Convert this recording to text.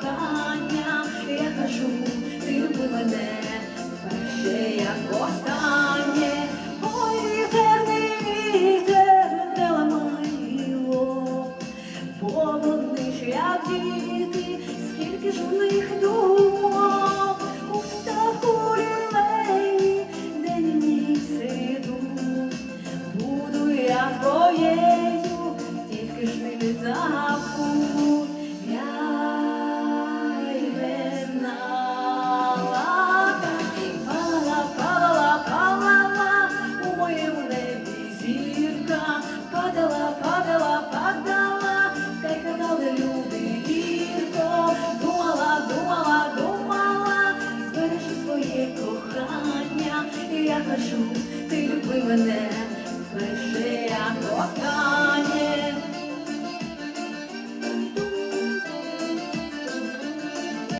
кохання, я кажу, ти люби мене, перше як останнє, ой, терний вітер не ламайло, поводний шлях діти, скільки ж у них думок, у ставку лілеї, день і сиду, буду я твоєю, тільки ж ти не знаю. Ти люби мене, лише я кохання.